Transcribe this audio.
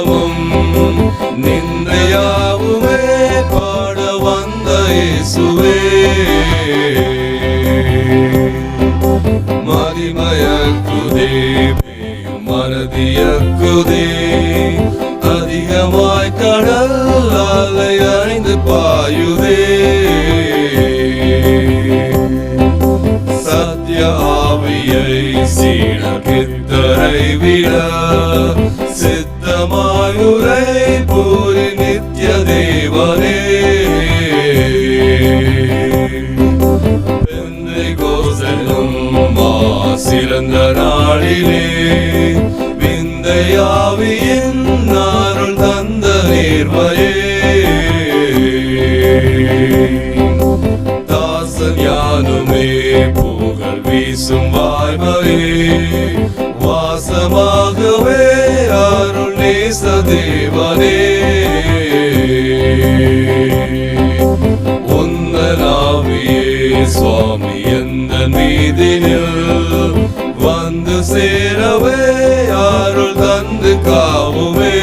பாடவும் நிந்தையாவுமே பாட வந்த இயேசுவே. மதிமயக்குதே மனதியக்குதே. அதிகமாய் கடல் அலை அணிந்து பாயுதே. சத்ய ஆவியை சீன பித்தரை விட பூரி நித்ய தேவனே சிறந்த நாளிலே விந்தையாவியின் நாருள் தந்த நேர்மையே. தாசன் யானுமே புகழ் வீசும் வாய்மையே வாசமாகவே அருள் நேச தேவனே. சுவாமி எந்த மீதினில் வந்து சேரவே அருள் தந்து காவுமே.